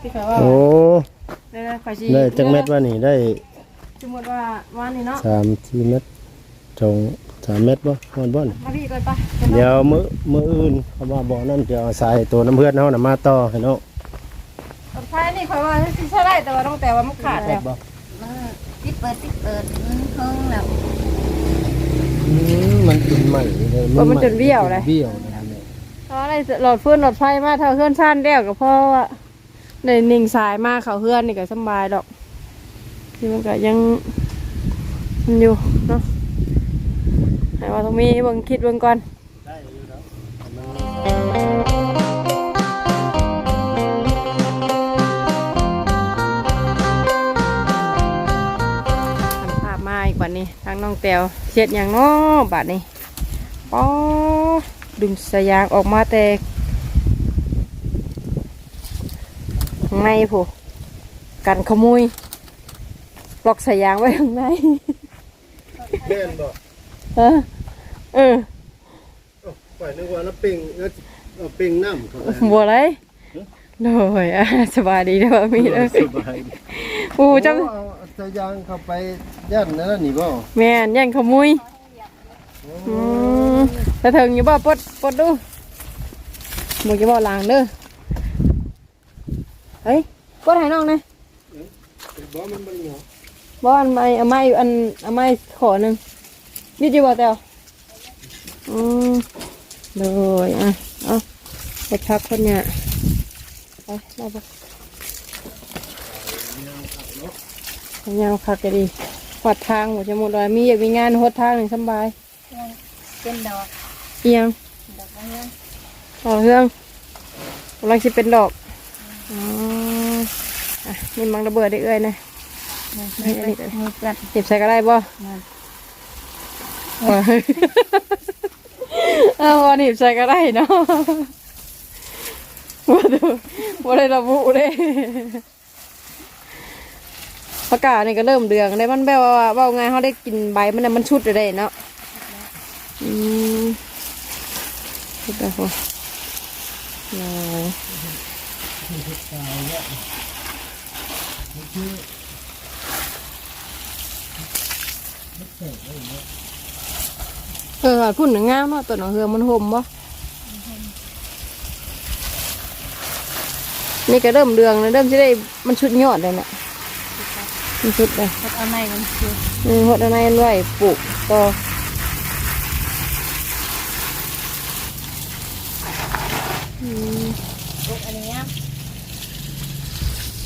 ที่เขาว่าโอ้ได้ได้ขอชีได้จักเม็ดว่านี่ได้สมมติว่าวันนี้เนาะสามสี่เม็ดสองสามเม็ดบ่ฮอดบ่นี่มาพี่ก่อนปะเดี๋ยวมื้อมื้ออื่นเขาว่าบ่นั่นจะเอาสายตัวน้ำเพื่อนเฮาน่ะมาต่อให้เนาะตอนท้ายนี่คอยว่าสิใช่ได้แต่ว่าต้องแต่ว่ามันขาดแล้วบ่มันติดเปิดติดเปิดมันเพิ่งแล้วอืมมันเป็นใหม่เลยเพราะมันจนเบี้ยวเลยเบี้ยวเลยเนี่ยเพราะอะไรหลอดเฟื่อนหลอดไฟมาเท่าเฮือนชานเดียวกับพ่อว่า ในนิ่งสายมากเขาเฮือนนี่ก็สบายดอกที่มันก็ยังมันอยู่เนาะให้ว่าต้องมีเบิ่งคิดเบิ่งก่อนทำภาพมาอีกวันนี้ทางน้องแตวเช็ดอย่างน้อบาดนี้ป๊อดึงสายยางออกมาแต่ ข้างในผู้กันขโมยล็อกสายยางไว้ข้างในแม่นบ่เออเออเอ้าข่อยนึกว่าน้ำปิงเอาปิงน้ำเข้าไปบัวไรโดยอะสบายดีเด้อมีเด้อสบายดีปูจังโอ้เอาสายยางเข้าไปยันนั่นนะนี่บ่แม่นย่างขโมยอืมแต่ถึงอยู่บ่ปลดปลดดูหมูจะบ่ล้างเด้อ เฮ้ยปลดให้น้องหนะบ่มันบ่เหนียวบ่อันไม่เอาไม้อันเอาไม้ขอหนึ่งยืดอยู่บ่แต้วอืมเลยอะเอาไปพักคนเนี่ยไปมาบ่ยาวคักก็ดีหอดทางหมดจะหมดเลยมีอยากมีงานหดทางหนึ่งสำบายเป็นดอกเอียงดอกมะเขือต่อเครื่องกำลังจะเป็นดอก อ๋ออะนี่มังระเบิดได้เอ้ยนะไม่เป็นมือกัดเก็บใส่ก็ได้บ่มันเอาอันนี้ใส่ก็ได้เนาะว่าดูว่าได้ระบุเลยประกาศนี่ก็เริ่มเดืองได้มันแบบว่าว่าไงเขาได้กินใบมันน่ะมันชุดเลยเนาะอืมชุดแล้วพอ เออพุ่นหนึ่งงามเนาะตัวหนังเฮือมันห่มบ่นี่ก็เริ่มเดืองแล้วเริ่มจะได้มันชุดยอดเลยเนี่ยมันชุดเลยพัดเอาไม้มันคือมีหดอะไรอันไว้ปลูกต่อ พวกอันเนี้ย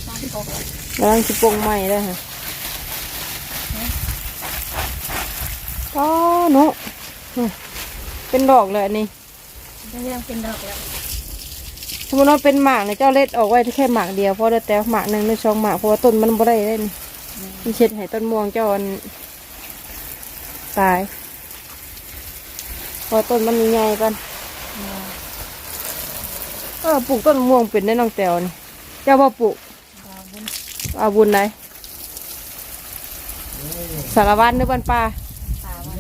ตั้งปก กำลังจะปลงใหม่เลยค่ะก็เนาะเป็นดอกเลยอันนี้เรื่องเป็นดอกแล้วสมมติว่าเป็นหมากเนี่ยเจ้าเล็ดออกไว้แค่หมากเดียวเพราะได้แต่หมากหนึ่งในช่องหมากเพราะว่าต้นมันบ่ได้เล่นมันเช็ดให้ต้นม่วงเจ้าอันตายเพอต้นมันใหญ่ก่อนเออปลูกต้นม่วงเป็นได้น้องแตวนี่เจ้าบ่ปลูกดาวบุญ เอาบุญไหนสารวัตรหรือบ้านป่าป่าวัน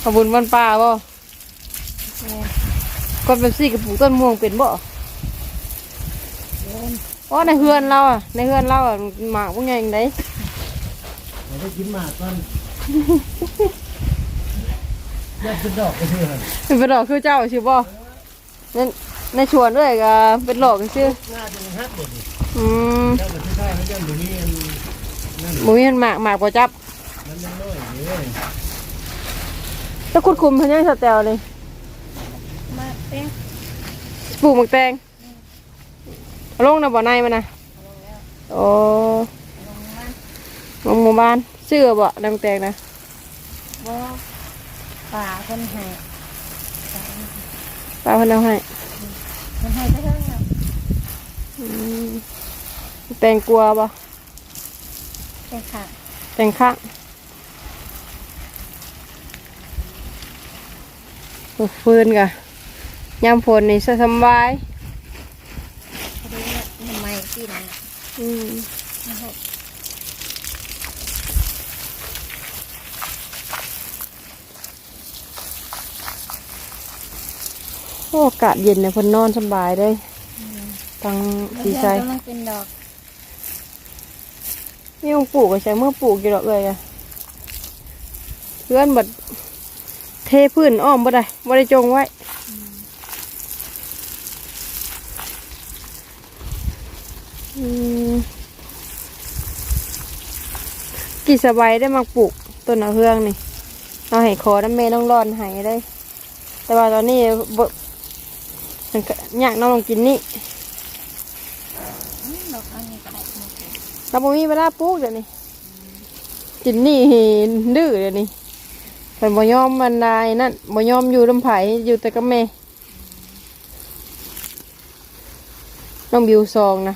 เอาบุญบ้านป่าบ่ก่อนเป็นสี่กับปลูกต้นม่วงเป็นบ่อ๋อในเฮือนเราอะในเฮือนเราอะหมากพวกใหญ่ยังไงเราได้กินหมากก่อนยัดเป็นดอกไปเถอะเป็นดอกคือเจ้าชื่อบ่ใน ในชวนด้วยก็เป็นดอกชื่อง่าจะมันฮักเด็ดอืมเจ้าก็ใช่ให้เจ้าอยู่นี่อันนั่นหมูยันหมากหมากกว่าจับมันยังน้อยอยู่เลยถ้าคุดคุมเพิ่นยังสแตลเลยมาเต้งปลูกหมากแตงเอาลงนะบ่อในมันนะโอ้ลงมาลงหมู่บ้านชื่อบ่ดังแตงนะบ่ป่าคนให้ป้าเพิ่นเอาให้ คนให้ก็เท่านั้นอืมแตงกลัวบ่แค่ขาดแตงข้างโอ้ฟืนกะยามฝนนี่สบายพอดีเนี่ยมันไม่กินนะอืมนะครับ ออ้อากาศเย็นเนี่ยเพิ่นนอนสำบายได้ตังดีใจกำลังเป็นดอกนี่มึงปลูกก็ใช้เมื่อปลูกอยู่ดอกเลยอะเพื่อนบัดเทพื้นอ้อมบ่ได้บ่ได้จงไว้อืมกี่สบายได้มาปลูกต้นเอาเฮืองนี่ เอาให้ขอน้ำเมน้องร้อนให้ได้ แต่ว่าตอนนี้บ่ มันก็ยากน้องลองกินนี่อืมดอกอันนี้ก็ได้เราบ่มีเวลาปลูกเดี๋ยวนี้กินนี่ดื้อเดี๋ยวนี้เพิ่นบ่ยอมมันนายนั่นบ่ยอมอยู่ลำไผ่อยู่แต่กับแม่น้องบิวซองนะ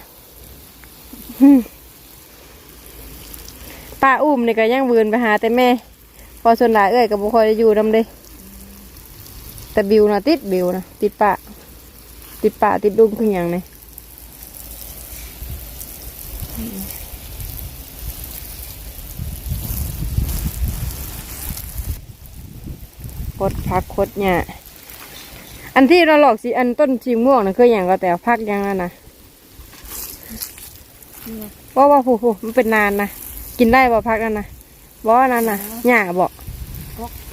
ป้าอุ้มนี่ก็ยังเบืนไปหาแต่แม่ พอส่วนหลายเอ้ยก็บ่ค่อยได้อยู่นำเด้แต่บิวนะติดบิวนะติดป้า ติดป้าติดลุงคือหยังนี่คดพักคดเนี่ยอันที่เราหลอกสีอันต้นชีม่วงนะคืออย่างก็แต่พักอยังนั้นนะเนี่ยว่าว่าผู้ผู้มันเป็นนานนะกินได้บ่พักนั้นนะบ่ว่านั้นนะหญ้าบ่กก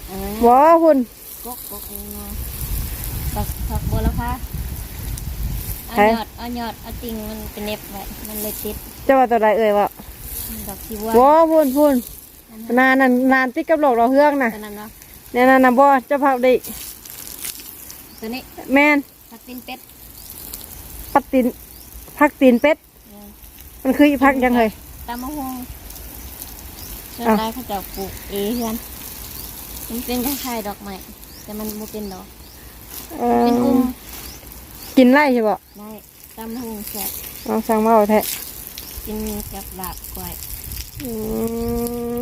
เออบ่คุณกกกกเองเนาะดอกผักบัวละพา เอายอดเอายอดเอาติ่งมันเป็นเน็บไว้มันเลยติดจะว่าตัวใดเอ่ยบ่ดอกสีบัวบ่พุ่นพุ่นอันนั้นนานนั่นนานติดกับหลอกเราเฮืองนะตัวนั้นเนาะเนี่ยนั่นนะบ่เจะพักดิตัวนี้แม่นผักตีนเป็ดปัดตีนพักตีนเป็ดเนี่ยมันคืออีพักยังไงตามมะฮวงส่วนอะใหญ่เขาจะปลูกเองกันมันเป็นคล้ายๆดอกไม้แต่มันบ่เป็นดอกเอ่อเป็นอุ้ม กินไล่ใช่บ่ได้ตามมะฮวงแซ่บเอาสั่งมาเอาแท้กินกับลาบกล้วยอืม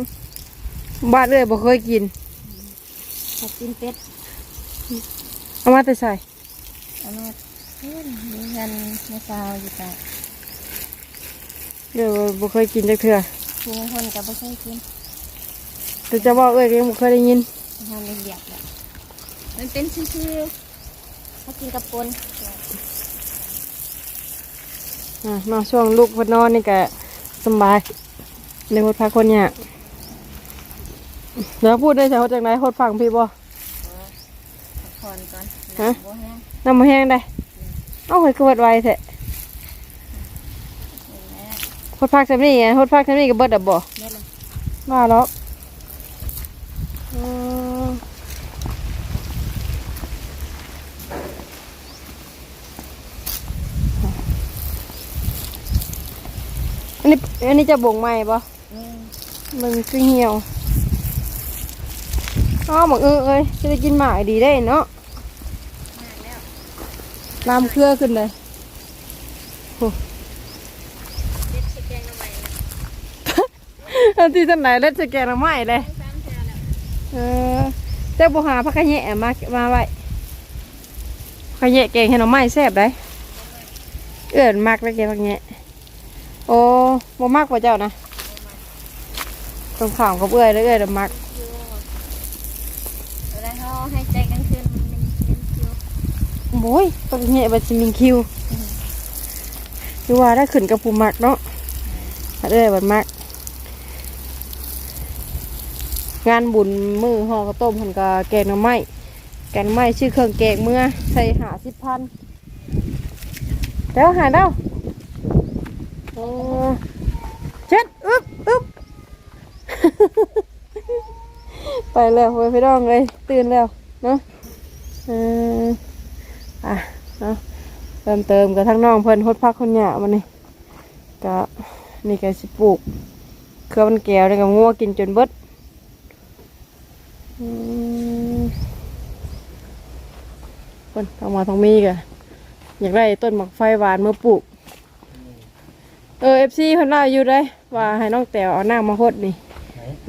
บ้านเอ้ยบ่เคยกินผักตีนเป็ดเอามาแต่ใส่เอามาเพื่อนมีเงินมาซาวอยู่แต่เดี๋ยวบ่เคยกินจักเทื่อผู้บางคนก็บ่เคยกินแต่จะบอกเอ้ยก็ยังบ่เคยได้ยินทำเป็นเดียกแบบมันเป็นชื่อๆเขากินกับปน อะมาช่วงลูกเพนนอนนี่ก็สำบายในหดพักคนเนี่ยเดี๋ยวพูดได้ใช่หดจากไหนหดฟังพี่บ่พักผ่อนก่อนฮะบัวแห้งน้ำมาแห้งได้เอาไปกวดไว้แท้เห็นไหมหดพักจำนี่ไงหดพักจำนี่ก็เบิดดับบ่เม็ดเลยมาแล้ว อืมอันนี้อันนี้จะบ่งใหม่ปะอืมมันคือเหี่ยวอ๋อหมกเออเอ้ยจะได้กินหมากดีได้เนาะง่ายแล้วน้ำเครือขึ้นเลยเด็ดชิแกงเอาใหม่นะอันที่ท่านไหนเล็ดจะแกงละไม้เลยสามเท่าแล้วเออเจ้าบุหาพักขะแยะมามาไว้พักขะแยะแกงให้หน่อไม้แซ่บได้เอื่นมากเลยแกงพักแยะ โอ้บ่มากกว่าเจ้านะตรงข่าวกับเอื้อยเลยเอื้อยเดมักอยู่เวลาเขาให้ใจกลางคืนมันเป็นคิวโอ้ยพักขะแยะบัจิมิงคิวดูว่าได้ขึ้นกับปูมักเนาะเอื้อยบัดมัก งานบุญมือห่อกระต้มหันกะแกงหน่อไม้แกงหน่อไม้ชื่อเครื่องแกงเมื่อใส่หาสิบพันเดี๋ยวหาเด้า โอ้เช็ดอึ๊บอึ๊บไปแล้วไปพี่น้องเลยตื่นแล้วเนาะอออะเนาะเติมเติมกับทั้งน้องเพิ่นฮดพักคนหยามันนี่ก็นี่ก็สิปลูกเครือมันแก้วนี่ก็งัวกินจนเบิดเพิ่นเอามาทองมีกะอยากได้ต้นหมักไฟหวานเมื่อปลูก ออเอฟซีเพิ่นเล่าอยู่ได้อว่าให้น้องแต๋วเอาน้ำมาหดนี่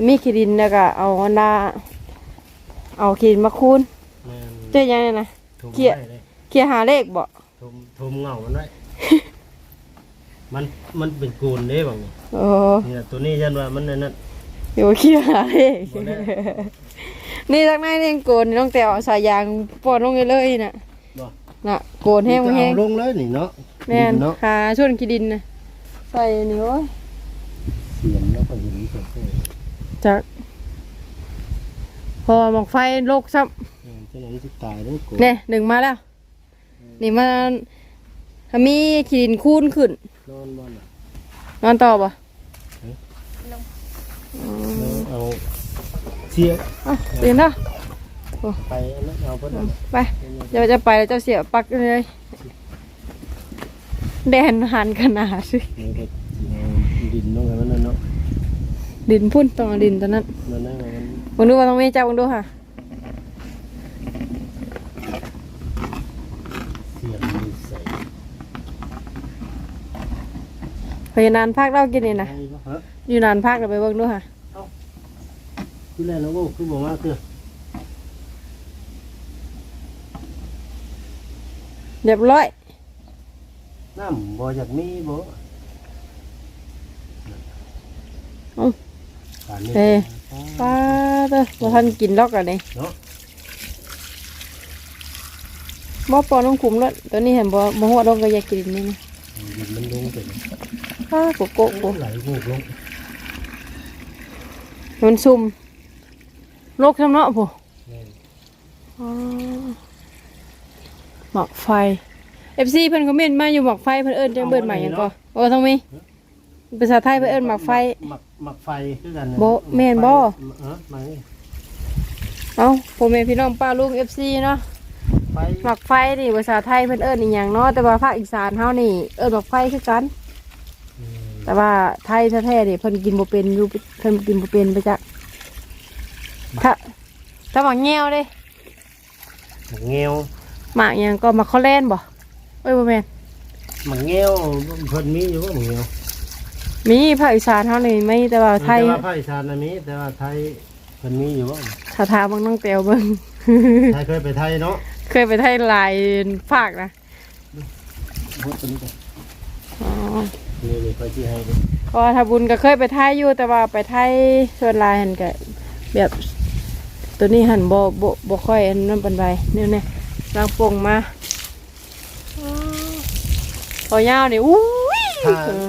มีขี้ดินแล้วก็เอาอันดาเอาขี้ดินมาคูนแม่นเจ๊ยังไงนะ ทุ่มเกลียไว้เลยเกียร์หาเลขบ่ทุ่มทุ่มเงามันไว้ มันมันเป็นกูนเด้บางนี่โอ้เนี่ยตัวนี้ยันว่ามันนั่นนั่น อยู่เกียร์หาเลขบ่ได้ นี่ทักนายเล่นโกนน้องแต๋วเอาสายยางปอนลงไปเลยน่ะบ่น่ะโกนแห้งบ่แห้งเอาลงเลยนี่เนาะแม่นเนาะขาชนขี้ดินนะ ใส่นี่โอ้ยเสียมแล้วก็อยู่นี่เสร็จเลยจักพอหมอกไฟโลกซ้เออฉะนั้นสิตายแล้วกูำเนี่ยหนึ่งมาแล้ว นี่มาถ้ามีขี้ดินคูนขึ้น นอนบ้านน่ะนอนต่อปะเอาเสียอะตื่นแล้วไปอันนั้นเอาเพิ่นเอาไป เดี๋ยวจะไปแล้วเจ้าเสียปักเลย แดนหันขนาดสินี่ก็เอาดินลงกันนั่นเนาะดินพุ่นต้องดินตอนนั้นนั่นนั่นมันมึงดูว่าต้องมีเจ้ามึงดูค่ะเสียมดีใส่พยานานภาคเล่ากินนี่นะไอ้บ่ฮะอยู่นานภาคเราไปเบิ่งดูค่ะคือแรกแล้วโอ้คือบอกว่าคือเรียบร้อย น้ำบ่อยากมีบ่เอ้า ป่านนี้เอ้ย ป้าเด้อบ่ทันกินดอกอันนี้เนาะบ่ปอน้องขุมแล้วตัวนี้เห็นบ่บ่ฮู้ว่าดอกก็อยากกินนี่นะดินมันลงไปป้าโกโกะโก ไหลงูลงมันซุ่มโลกซ้ำเนาะผู้แม่นอ๋อหมอกไฟ FC เพิ่นคอมเมนต์มาอยู่หมอกไฟเพิ่นเอิ้นจังเบิดใหม่หยังก็โอ้ต้องมีภาษาไทยเพิ่นเอิ้นหมอกไฟ หมักหมักไฟคือกันน่ะบ่แม่นบ่ เออมานี่เอ้าพ่อแม่พี่น้องป้าลุง FC เนาะไฟหมอกไฟนี่ภาษาไทยเพิ่นเอิ้นอีหยังเนาะแต่ว่าภาคอีสานเฮานี่เอิ้นหมอกไฟคือกัน อืมแต่ว่าไทยแท้ๆนี่เพิ่นกินบ่เป็นอยู่เพิ่นกินบ่เป็นไปจักถ้าถ้าหมักแงวเด้หมักเงี้ยวหมากหยังก็หมักข้าวแล่นบ่เอ้ยบ่แม่นหมักเงี้ยวเพิ่นมีอยู่ว่าหมักเงี้ยวมีภาคอีสานเฮานี่ไม่แต่ว่าไทยแต่ว่าภาคอีสานน่ะมีแต่ว่าไทยเพิ่นมีอยู่ว่าถ้าถามเบิ่งน้องแต้วเบิ่งไทยเคยไปไทยเนาะเคยไปไทยหลายภาคนะพูดตัวนี้ก่อนอ๋อนี่นี่ไปที่ให้ดิก็ถ้าบุญก็เคยไปไทยอยู่แต่ว่าไปไทยส่วนหลายหันก็แบบตัวนี้หันบ่บ่บ่ค่อยอันนั้นปานใดเนี่ยเนี่ยลางโป่งมาอ๋อ พอยาวนี่อุ้ยถ้าเออ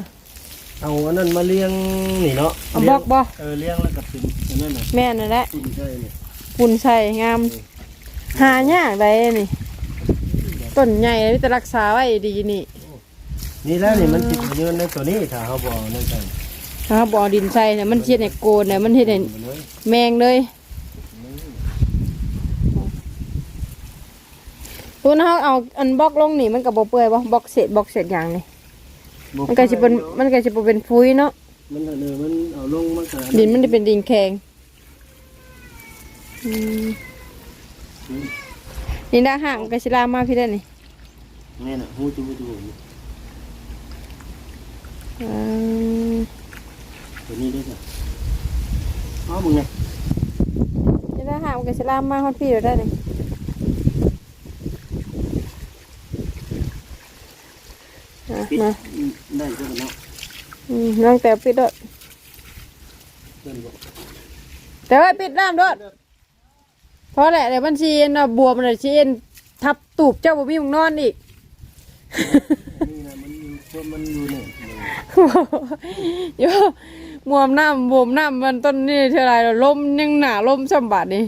เอาอันนั้นมาเลี้ยงนี่เนาะเอาบอกบ่ เออเลี้ยงแล้วก็เป็นอันนั้นน่ะแม่นั่นแหละตุ้นใช่นี่ปุ่นใส่งาม หายากได้นี่ต้นใหญ่เลยแต่รักษาไว้ดีนี่นี่แหล้วนี่มันติดยืนในตัวนี้ถ้าเขาบอกนั่นใช่ถ้าบ่เอาดินใส่เนี่ยมันเฮ็ดให้โกนเนี่ยมันเฮ็ดให้มันเลยแมงเลย ตัวนั้นเขาเอาอันบล็อกลงนี่มันก็บ่เปื่อยบ่บล็อกเศษบล็อกเศษอย่างนี่มันก็สิเป็นมันก็สิบ่เป็นฟุ้ยเนาะมันเออมันเอาลงมันก็ดินมันจะเป็นดินแข็งอืมนี่นะห่างมันก็สิลามมาพี่ได้อนี่นี่น่ะหูจูจูอืมตัวนี้ด้วยจ้ะอ๋อมึงไงนี่นะห่างมันก็สิลามมาฮอดพี่เดี๋ยวได้นี่ อะปิดมาได้ก็เนาะอืมน้องแต่ปิดด้วยเพื่อนบอกแต่ว่าปิดน้ำด้วยเพราะแหละเดี๋ยวบัญชีน่ะบวมเลยชีเอ็นทับตูบเจ้าบ่มีมึงนอนอีก นี่นะมันอยู่พวกมันอยู่เนี่ยโยมวมน้ำบวมน้ำมันต้นนี่เท่าไรแล้วลมยังหนาลมสัมบัดนี่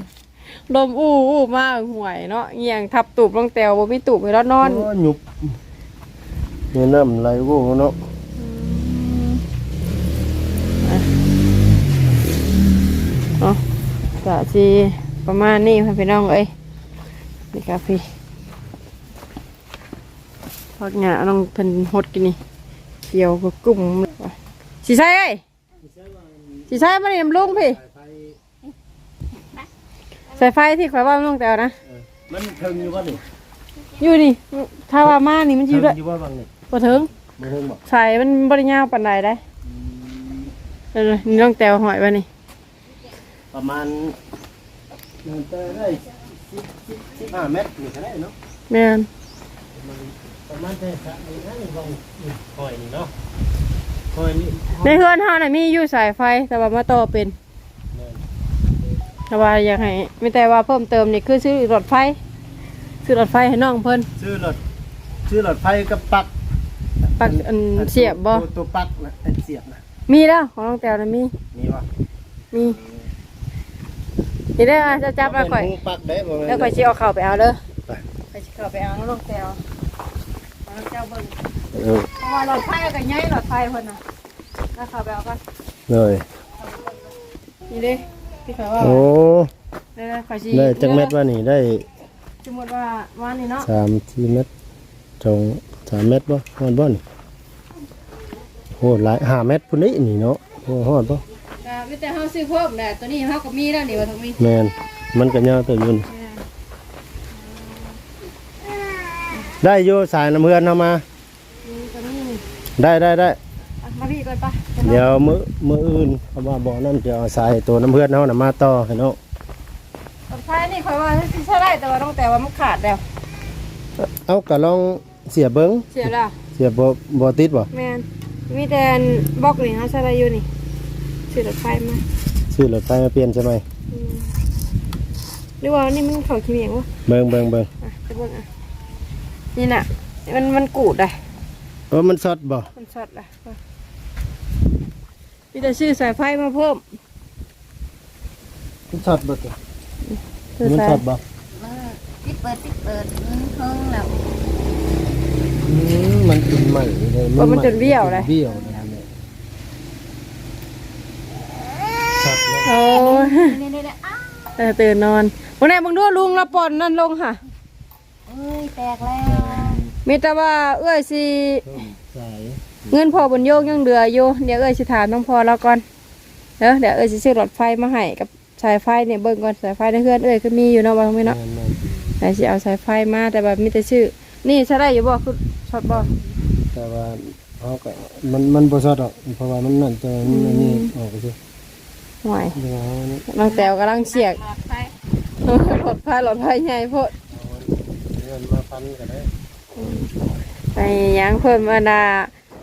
ลมอู้อู้มากห่วยเนาะเงียงทับตูบลงแตวบ่มีตูบให้เรานอนโหยุบ เนี่ยน้ำไหลโว้เนาะเนาะกะสิประมาณนี้ค่ะพี่น้องเอ้ยนี่กาพี่พักหญ้าน้องเพิ่นหดกินนี่เกี่ยวกับกุ้มสิใช่เอ้ยสิใช่มานี่น้ำลุงพี่สายไฟที่ข่อยว่าลุงแต่วนะมันเทิงอยู่บ่นี่อยู่นี่ถ้าว่ามานี่มันอเทิยู่งด้วยอยู่บ่บางนี่ บ่ถึงบ่เทิงบ่สายมันบริยาวปานใดได้เออนี่น้องแตวหอยไว้นี่ประมาณมันจะได้สิบสิบสิบห้าเมตรนี่ก็ได้เนาะแม่นประมาณแต่สะนี่นะนี่บางนี่คอยนี่เนาะคอยนี่ในเฮือนเฮาน่ะมีอยู่สายไฟแต่ว่ามาต่อเป็นแม่นแต่ว่าอยากให้ไม่แต่ว่าเพิ่มเติมนี่คือซื้อรถไฟ ซื้อรถไฟให้น้องเพิ่น ชื่อรถชื่อรถไฟกับปลัก ปักอันเสียบบ่ตัวตัวปลักนะไอ้เสียบนะมีแล้วของน้องแต้วนะมีนี่วะมีนี่ได้ออะจะจับแล้วข่อยเป็นหูปลักได้บ่แม่นแล้วข่อยสิเอาเข้าไปเอาเด้อไปข่อยสิเข้าไปเอาน้องแต้วเอาน้องแต้วเบิ่งเออเพราะว่ารถไฟก็ใหญ่รถไฟเพิ่นน่ะแล้วเข้าไปเอาก่อนเลยนี่เด้ที่ข่อยว่าโอ้ได้แล้วข่อยสิได้จักเม็ดว่านี่ได้สมมุติว่าว่านี่เนาะสามสี่เม็ด สองสามเม็ดบ่ฮอดบ่นี่โหหลายห้าเม็ดพุ่นนี่นี่เนาะโอ้ฮอดบ่ก็มีแต่เฮาซื้อเพิ่มแหละตัวนี้เฮาก็มีแล้วนี่ว่าต้องมีแม่นมันก็ยาวตัวอยุ่นได้อยู่สายน้ำเพื่อนเฮามา มีตัวนี้นี่ได้ได้ได้อะมาพี่ก่อนปะเดี๋ยวมื้อมื้ออื่นเขาว่าบ่นั่นจะเอาสายตัวน้ำเพื่อนเฮาน่ะมาต่อให้เนาะรถไฟนี่ข่อยว่าสิใช้ได้แต่ว่าต้องแต่ว่ามันขาดแล้ว เอาก็ลอง เสียบเบิ่งเสียแล้วเสียบบ่บ่ติดบ่แมนมีแต่อันบล็อกนี่ฮะใช้ได้อยู่นี่ซื้อรถไฟมาซื้อรถไฟมาเปลี่ยนใช่ไหมอืมหรือว่านี่มันเขาขี้เหมียงวะเบิ่งเบิ่งเบิ่งอะจะเบิ่งอะนี่น่ะ มันมันกูดเลยเออมันสดบ่มันสดเลยมีแต่ซื้อสายไฟมาเพิ่มมันสดบ่ตัวซื้อมันสายสดบ่มันปิดเปิดปิดเปิดมันเพิ่งแล้ว อืมมันเป็นใหม่เลยว่ามันจนเบี้ยวเลย เบี้ยวเลยเนี่ยสดเลยโอ้ยนี่นี่นี่อ้าวแต่ตื่นนอนวันไหนมึงดูลุงละปอนนั่นลงค่ะ เอ้ย แตกแล้วมีแต่ว่าเอ้ยสิสายเงินพอบนโยกยังเหลืออยู่เดี๋ยวเอ้ยสิถามน้องพอแล้วก่อนเด้อเดี๋ยวเอ้ยสิซื้อรถไฟมาให้กับสายไฟเนี่ยเบิ่งก่อนสายไฟในเพื่อนเอ้ยก็มีอยู่เนาะบ่ต้องมีเนาะแม่นไหนสิเอาสายไฟมาแต่แบบมีแต่ชื่อ นี่ใช้ได้อยู่บ่คือช็อตบ่ๆแต่ว่าเขาก็มันมันบ่สดหรอกเพราะว่ามันนั่นแต่มันอันนี่ออกไปสิห่วยเดี๋ยวเอาอันนี้น้องแตวกำลังเสียกหลอดไฟรถไฟรถไฟใหญ่โพดเอาเงินมาพันก็ได้ไอ้หยังเพิ่นมาน่ะ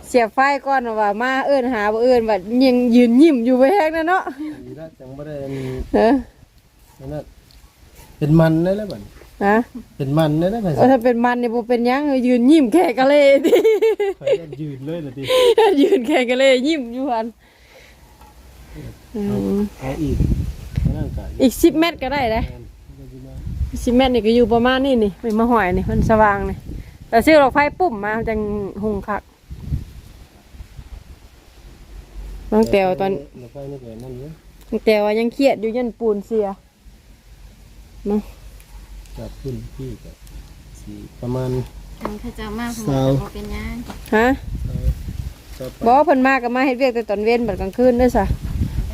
เสียบไฟก่อนว่ามาเอิ้นหาบ่เอิ้นว่ายังยืนยิ้มอยู่ไว้แฮกนั่นเนาะดีแล้วจังบ่ได้อันนี้เอออันนั้นเป็นมันได้แล้วบัด ฮะเป็นมันได้แล้วบัดเออถ้าเป็นมันนี่บ่เป็นหยังยืนยิ้มแค่กะเลยดิ ข่อยก็ยืนเลยล่ะติยืนแค่กันเลยยิ้มอยู่หันอืมเอาอีกอันนั่นก็อีกสิบเมตรก็ได้เลย สิบเมตรนี่ก็อยู่ประมาณนี้นี่ไม่มาหอยนี่มันสว่างนี่แต่ซื้อหลอกไฟปุ่มมาจังหุงคักน้องแตวตอนรถไฟนี่ก็นั่นอยู่น้องแตวว่ายังเครียดอยู่ยันปูนเสียเนาะ จากขึ้นพี่ก็สีประมาณมันเขาจะมากผมสาวบอกเป็นยังฮะสอบบอกว่าเพิ่นมาก็มาเฮ็ดเวียกแต่ตอนเว้นบัดกลางคืนเด้อซะ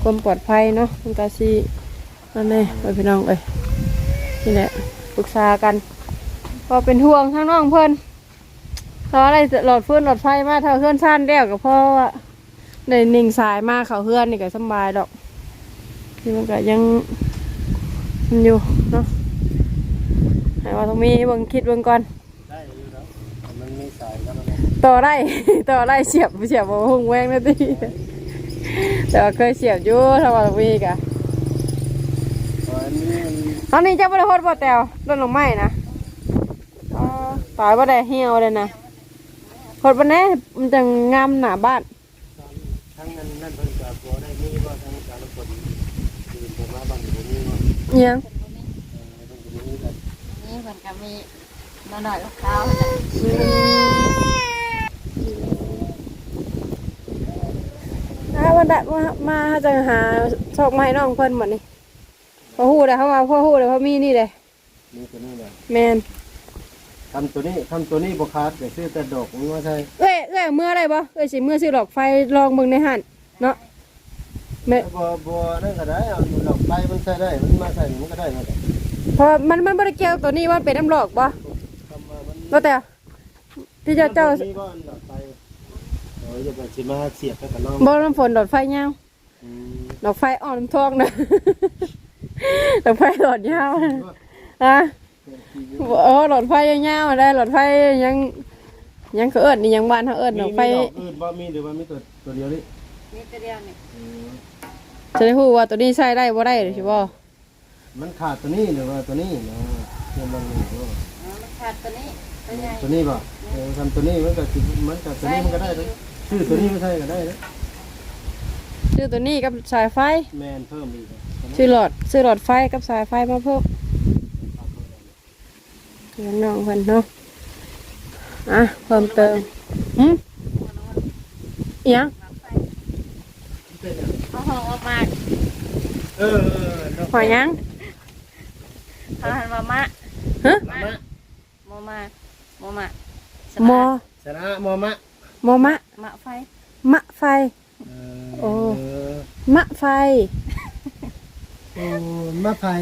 ความปลอดภัยเนาะมันก็สินั่นแหละไปพี่น้องเอ้ยนี่แหละปรึกษากันพอเป็นห่วงทั้งน้องเพิ่นเพราะอะไรหลอดฟืนหลอดไฟมาเท่าเฮือนซ่านแล้วก็เพราะว่าในนิ่งสายมาเขาเฮือนนี่ก็สำบายดอกนี่มันก็ยังมันอยู่เนาะ ให้ว่าต้องมีเบิ่งคิดเบิ่งก่อนได้อยู่แล้วมันมีสายแล้วนะต่อได้ ต่อได้เสียบเสียบบ่หงแวงนะติแต่ว่าเคยเสียบอยู่ถ้าว่าต้องมีกะตอนนี้มันตอนนี้เจ้าบ่ได้โฮดบ่แตวต้นลงไม้นะอ๋อตายบ่ได้เหี่ยวเลยนะโฮดบ่แน่มันจะงามหน้าบ้าน ทั้งนั้นนั่นเพิ่นก็บ่ได้มีว่าทั้งการกดคือผมว่าบางทีมีว่าเอียง เพิ่นก็มีแบบ นี่เหมือน กับมีมาหน่อยลูกเท้าน่ะถ้าวันใดมามาจะหาชอกไม้น้องเพิ่นหมดนี่พอฮู้ได้เขามาพอฮู้ได้เพราะมีนี่เลยมีตัวนี้แหละแม่นทำตัวนี้ทำตัวนี้บ่ขาดแต่ซื้อแต่ดอกมันว่าใช่เอ้ยเอ้ยเมื่อได้บ่เอ้ยสิเมื่อซื้อดอกไฟลองเบิ่งในห้านเนาะแม่บ่บ่นั่นก็ได้เอาดอกไฟมันใช้ได้มันมาใส่มันก็ได้นะ เพราะมันมันบ่ได้เกี่ยวตัวนี้ว่าเป็นน้ำหลอกบ่ทำมามันบ่แต่ที่เจ้าเจ้ามีก้อนดอกไฟเออจะไปสิมาเสียบไปกับน้องบ่น้ำฝนดอกไฟยาวอืมดอกไฟอ่อนน้ำทองนะ ดอกไฟหลอดยาวนะฮะโอ้หลอดไฟยาวๆได้หลอดไฟยัง ยังเขาเอิ้นนี่ยังบ้านเขาเอิ้นดอกไฟ มีดอกอื่นบ่มีหรือว่ามีตัวตัวเดียวนี่นี่ตัวเดียวนี่อืมจะได้ฮู้ว่าตัวนี้ใช้ได้บ่ได้หรือสิบ่ มันขาดตัวนี้หรือว่าตัวนี้นะเดี๋ยวมันนี่ก็อ๋อมันขาดตัวนี้ตัวใหญ่ตัวนี้บ่เออทำตัวนี้มันก็สิมันก็ตัวนี้มันก็ได้เลยชื่อตัวนี้ไม่ใช่ก็ได้เลยชื่อตัวนี้กับสายไฟ แมนเพิ่มอีกชื่อหลอดชื่อหลอดไฟกับสายไฟมาเพิ่มเดี๋ยวน้องเพิ่นเนาะอะเพิ่มเติมหืมอิหยังเขาห้องออกมาเออเออเนาะหอยหยัง เขาหันมามะฮะมะโมมาโมมาหมอชนะมอมะหมอมะมะไฟมะไฟ เอโอ้อมะไฟโอ้มะไผ่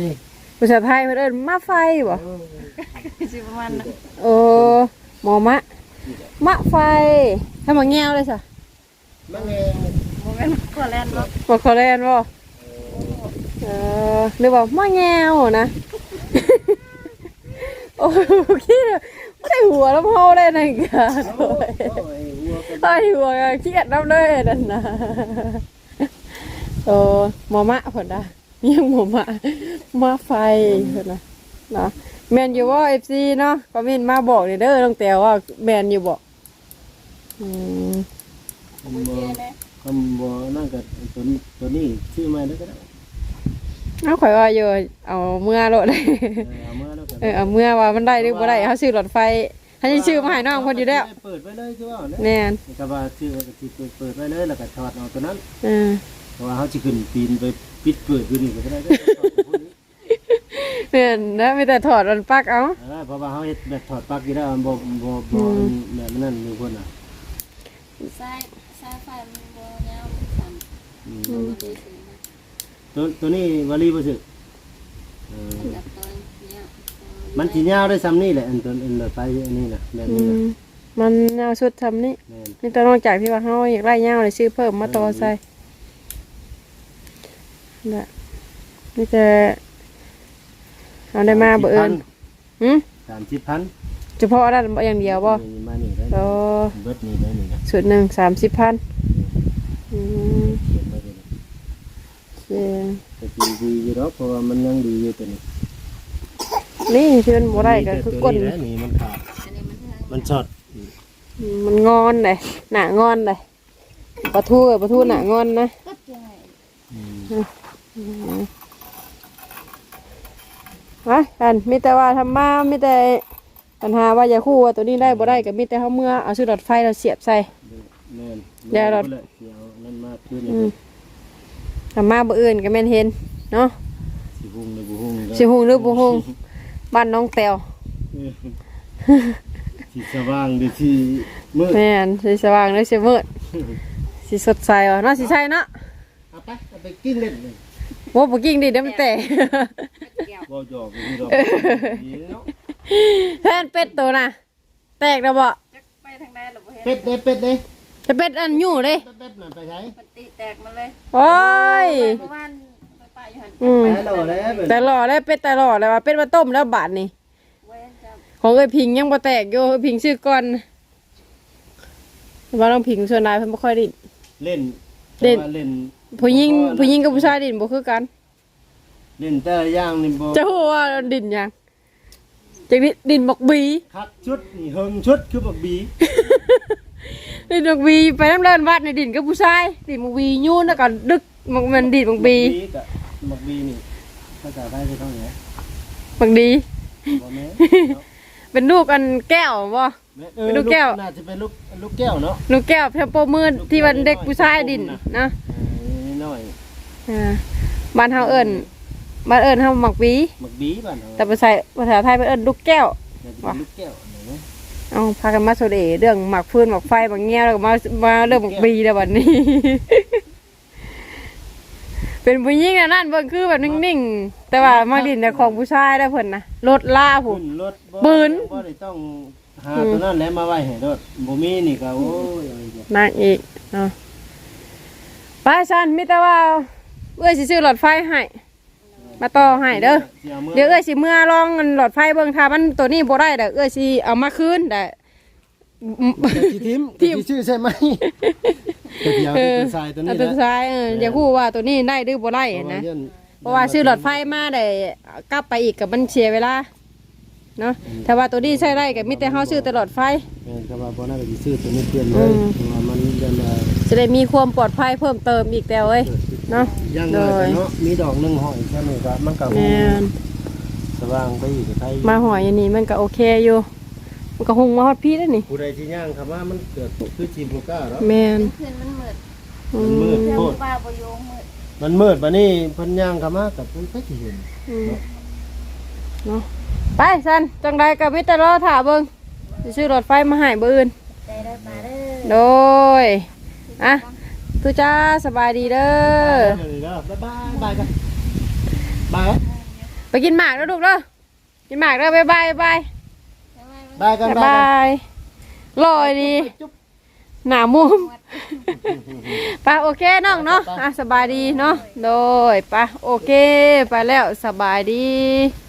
ภาษาไทยเพิ่นเอิ้นมะไฟบ่โอ้สิประมาณนั้นโอ้หมอมะมะไฟถ้ามาแง้วเลยสะมะแงงโมเมนต์ก็แล่นเนาะบ่เขาเล่นบ่เออหรือว่ามะแง้วนะ โอ้ยคิดว่าไม่หัวแล้วพ่อได้นั่นกันโอ้ยโอ้ยวัวก็ไอ้หัวเครียดน้ำเลยนั่นนะโอ้หมอมะผลได้ยังหมอมะมาไฟผลนะเนาะแมนอยู่ว่าเอฟซีเนาะคอมเมนต์มาบอกเด้อตั้งแต่ว่าแมนอยู่บอกอืมคำบ่คำบ่นั่นก็ตัวตัวนี้ชื่อมาแล้วก็ได้ เอาข่อยว่าอยู่เอาเมื่อโลดเลยเออเอามาแล้วก็เออเอาเมื่อว่ามันได้หรือบ่ได้เขาซื้อหลอดไฟเขายังซื้อมาให้น้องคนอยู่แล้วเปิดไว้เลยคือว่าเนี่ยแน่นก็ว่าชื่อว่าก็สิเปิดเปิดไว้เลยแล้วก็ถอดเอาตัวนั้นเออเพราะว่าเขาจะขึ้นปีนไปปิดเปิดอยู่นี่ก็ได้เด้อถอดตัวนี้แน่นนะไม่แต่ถอดมันปลักเอาเออเพราะว่าเขาเฮ็ดแบบถอดปลั๊กอยู่แล้วมันบ่บ่บ่แบบนั้นอยู่คนน่ะสายสายไฟมันโบยาวมันสั่นอืมมันดีสิ ตัวตัวนี้วารีบ่สึกเออกับตัวเนี้ยมันสิยาวได้ซ้ำนี่แหละอันตัวอันแบบไปอันนี้น่ะแบบอืนี้น่ะมมันเอาชุดทำนี่แม่นนี่ต้องนอกจากที่ว่าเขาอยากไล่เงาเลยซื้อเพิ่มมาต่อใส่น่ะนี่จะเอาได้มาเบอร์เอิญหืมสามสิบพันเฉพาะด้านอย่างเดียวบ่นี่มานี่ได้แล้วเบิดนี่ได้นี่นะสุดหนึ่งสามสิบพันอืม เขียนไว้เลย โอเคแต่สิดีอยู่ดอกเพราะว่ามันยังดีอยู่ตัวนี้นี่ที่มันบ่ได้ก็คือกลตัวนี่มันขาดอันนี้มันเทิงมันช็อตอืมมันงอนเลยหนางอนเลยปลาทูปลาทูหนางอนนะก็ใหญ่ฮะกันมีแต่ว่าทำมามีแต่ปัญหาว่าอย่าคู่ว่าตัวนี้ได้บ่ได้ก็มีแต่เขาเมื่อเอาชุดหลอดไฟเราเสียบใส่ แม่นเดี๋ยวเรา เดี๋ยวนั่นมาคืนอืนี่ม ทำมาบ่อื่นก็แม่นเห็นเนาะสิหุงหรือบ่หุงสิหุงหรือบ่หุงบ้านน้องแตวเออสิสว่างหรือสิมืดแม่นสิสว่างหรือสิมืดสิสดใสวะเนาะสิใช่เนาะเอาไปเอาไปกินเล่นเลยโว้บ่กิ้งดิเดี๋ยวมันแตกแก้วบ่หยอกอยู่ดอกดีเนาะแทนเป็ดตัวน่ะ แตกแล้วบ่จะไปทางใดหรือบ่เห็น เป็ดเด้เป็ดเด้ จะเป็ดอันอยู่เด้เป็ดเป็ดน่ะไปใช้ปฏิแตกมาเลยโอ้ย เมื่อวานไปป่าอยู่หันอืม ไปแล้วแล้วเป็ดแต่หล่อแล้วเป็ดแต่หล่อแล้วว่าเป็ดมาต้มแล้วบาดนี่ เว้นจะของเอ้ยพิงยังบ่แตกอยู่เอ้ยพิงชื่อก่อนว่าน้องพิงส่วนนายเพิ่นบ่ค่อยดิ เล่นเล่น แต่ว่าเล่นผู้หญิงผู้หญิงกับผู้ชายดินบ่คือกัน เล่นแต่ละอย่างนี่บ่จะฮู้ว่าดินหยังจักดิดินบักบีคักชุดนี่เฮิงชุดคือบักบี ดินบักบีไปน้ำเลินวัดในดินกับผู้ชายดินบักบียูนแล้วก็ดึกมันมันดินบักบีกับบักบีนี่ภาษาไทยคือเท่าไหร่บักดีบ่แม่นเป็นลูกอันแก้วบ่แม่นเป็นลูกแก้วน่าจะเป็นลูกลูกแก้วเนาะลูกแก้วเทมโปมืดที่วันเด็กผู้ชายดินนะเออน้อยอ่าบ้านเฮาเอิ้นบ้านเอิ้นเฮาบักบีบักบีบ้านเฮาแต่ภาษาภาษาไทยเพิ่นเอิ้นลูกแก้วน่าจะเป็นลูกแก้ว เนาะเอาพากันมาโซเดเรื่องหมักฟืนหมักไฟหมักเงี้ยวแล้วก็มามาเรื่องหมักบีแล้ววันนี้ เป็นผู้หญิงนะนั่นเบิ่งคือแบบนิ่งๆ แต่ว่ามาดินแต่ของผู้ชายได้เพิ่นนะรถล่าผมขึ้นรถปืน บ่ได้ต้องหาตัวนั้นแหล้วมาไว้ให้รถบ่มีนี่ก็โอ้ยเอาอีกแล้วนางอีกเนาะไป้าชันมิแต่ว่าเอ้ยสิซื้อหลอดไฟให้ มาต่อให้เด้อสิามื่เดี๋ยวเอ้ยสิเมื่อลองอันหลอดไฟเบิ่งถ้ามันตัวนี้บ่ได้เด้อเอ้ยสิเอามาคืนแต่สิทิมทิ่มสิชื่อใช่ไหมก็เดี๋ยวเออเป็นทรายตัวเอานี้ตัวนะซ้ายเอออย่าพูดว่าตัวนี้ได้หรือบ่ได้นะเพราะว่าซื้อหลอดไฟมาได้กลับไปอีกกับมันเสียเวลาเนาะถ้าว่าตัวนี้ใช้ได้ก็มีแต่เฮาซื้อตลอดไฟแม่นก็ว่าบ่น่าจะซื้อตัวนี้เปลี่ยนเลอืยมเพราะว่ามันยันว่าจะได้มีความปลอดภัยเพิ่มเติมอีกแต่เอ้ย เนาะยังไงเนาะมีดอกหนึงห้อยแค่นี้ก็มันก็แม่นสว่างไปอีกไทยมาหอยอันนี้มันก็โอเคอยู่มันก็หุงมาฮอดพี่แล้วนี่ผู้ใดที่ย่างคำว่ามันเกิดคือจีบลูก้าเนาะแม่นคืนมันมืดอืมันมืมดเพื่อนโพดป้าบ่โยงมืดมันมืดบัดนี้เพิ่นย่างคำว่ากับเพิ่นก็สิเห็นอืมเนาะไปสันจังใดกับมิตรรอถาเบิ่งสิซื้อรถไฟมาให้เบิ่อื่นใจได้ปลาเด้อโดยอะ ทุจ้าสบายดีเด้อเด้อ บ๊ายบายบายกันบายไปกินหมากแล้วลูกเด้อ กินหมากเด้อบ๊ายบายบ๊ายบายบายกันบ๊ายบายบายลอยดีหนามุมไปโอเคน้องเนาะอะสบายดีเนาะ โดยไปโอเค ไปแล้วสบายดีบ